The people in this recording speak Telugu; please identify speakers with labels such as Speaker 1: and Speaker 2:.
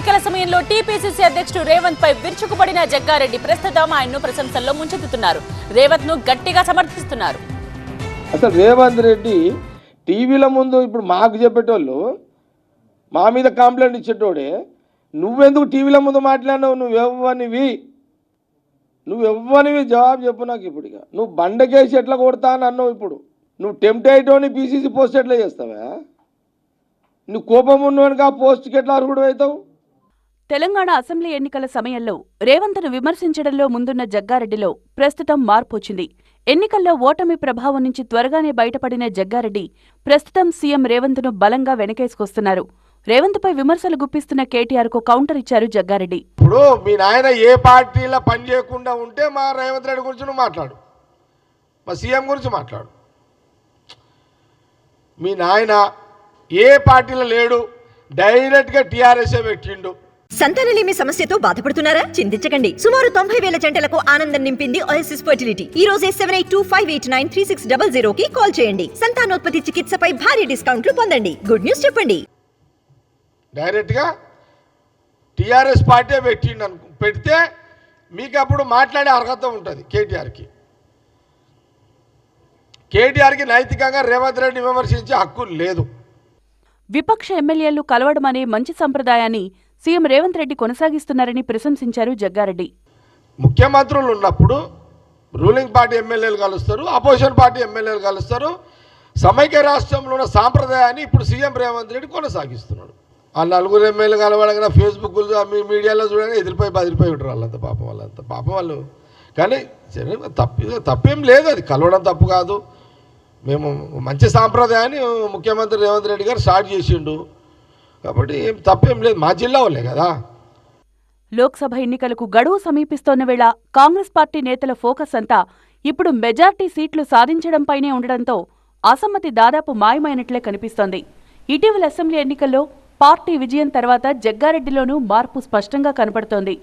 Speaker 1: ఎన్నికల సమయంలో టీపీసీసీ అధ్యక్షుడు రేవంత్ పై విరుచుకుపడిన జగ్గారెడ్డి ప్రస్తుతం ఆయన్ను ప్రశంసల్లో ముంచెత్తుతున్నారు. రేవంత్ను గట్టిగా సమర్థిస్తున్నారు.
Speaker 2: అసలు రేవంత్ రెడ్డి టీవీల ముందు ఇప్పుడు మాకు చెప్పేటోళ్ళు మా మీద కంప్లైంట్ ఇచ్చేటోడే నువ్వెందుకు టీవీల ముందు మాట్లాడినావు? నువ్వెవ్వనివి నువ్వెవ్వనివి జవాబు చెప్పు నాకు ఇప్పుడు ఇక. నువ్వు బండకేసి ఎట్లా కొడతా అని అన్నావు ఇప్పుడు. నువ్వు టెంప్ట్ అయ్యేటోని పీసీసీ పోస్ట్ ఎట్లా చేస్తావా? నువ్వు కోపం ఉన్నవానికి ఆ పోస్ట్కి ఎట్లా అర్హుడు అవుతావు?
Speaker 3: తెలంగాణ అసెంబ్లీ ఎన్నికల సమయంలో రేవంత్ను విమర్శించడంలో ముందున్న జగ్గారెడ్డిలో ప్రస్తుతం మార్పు వచ్చింది ఎన్నికల్లో ఓటమి ప్రభావం నుంచి త్వరగానే బయటపడిన జగ్గారెడ్డి ప్రస్తుతం సీఎం రేవంత్ను బలంగా వెనకేసుకొస్తున్నారు. రేవంత్పై విమర్శలు గుప్పిస్తున్న కేటీఆర్కు కౌంటర్ ఇచ్చారు జగ్గారెడ్డి.
Speaker 2: ఇప్పుడు మీ నాయన ఏ పార్టీలో పని చేయకుండా ఉంటే మా రేవంత్ రెడ్డి గురించి నువ్వు మాట్లాడు. మా సీఎం గురించి మాట్లాడు. మీ నాయన ఏ పార్టీలో లేడు డైరెక్ట్గా టీఆర్ఎస్ఏ పెట్టిండు.
Speaker 4: సంతానలేమి సమస్యతో బాధపడుతున్నారా? చింతించకండి. సుమారు తొంభై వేల జంటలకు ఆనందం నింపింది ఓఎస్ఎస్ ఫర్టిలిటీ ఈ రోజే seven eight two five eight nine three six double zero కి కాల్ చేయండి. సంతానోత్పత్తి చికిత్సపై భారీ డిస్కౌంట్లు పొందండి. గుడ్ న్యూస్ చెప్పండి.
Speaker 2: డైరెక్ట్గా టీఆర్ఎస్ పార్టీ పెట్టిండు అనుకు పెడితే మీకు అప్పుడు మాట్లాడే అర్హత ఉంటుంది కేటీఆర్కి. కేటీఆర్కి నైతికంగా రేవంత్ రెడ్డి విమర్శించే హక్కు లేదు.
Speaker 3: విపక్ష ఎమ్మెల్యేలు కలవడమనే మంచి సంప్రదాయాన్ని సీఎం రేవంత్ రెడ్డి కొనసాగిస్తున్నారని ప్రశంసించారు జగ్గారెడ్డి.
Speaker 2: ముఖ్యమంత్రులు ఉన్నప్పుడు రూలింగ్ పార్టీ ఎమ్మెల్యేలు కలుస్తారు అపోజిషన్ పార్టీ ఎమ్మెల్యేలు కలుస్తారు. సమైక్య రాష్ట్రంలో ఉన్న సాంప్రదాయాన్ని ఇప్పుడు సీఎం రేవంత్ రెడ్డి కొనసాగిస్తున్నాడు. ఆ నలుగురు ఎమ్మెల్యేలు కలవడంగా ఫేస్బుక్ మీ మీడియాలో చూడగా ఎదిరిపోయి బదిరిపోయి ఉంటారు వాళ్ళంతా పాపం వాళ్ళంతా. పాపం వాళ్ళు. కానీ తప్పి తప్పేం లేదు అది. కలవడం తప్పు కాదు. మేము మంచి సాంప్రదాయాన్ని ముఖ్యమంత్రి రేవంత్ రెడ్డి గారు స్టార్ట్ చేసిండు. కాబట్టి ఏం తప్పేం లేదు. మా జిల్లా వాళ్ళే కదా.
Speaker 3: లోక్సభ ఎన్నికలకు గడువు సమీపిస్తోన్న వేళ కాంగ్రెస్ పార్టీ నేతల ఫోకస్ అంతా ఇప్పుడు మెజార్టీ సీట్లు సాధించడంపైనే ఉండడంతో అసమ్మతి దాదాపు మాయమైనట్లే కనిపిస్తోంది. ఇటీవల అసెంబ్లీ ఎన్నికల్లో పార్టీ విజయం తర్వాత జగ్గారెడ్డిలోనూ మార్పు స్పష్టంగా కనపడుతోంది.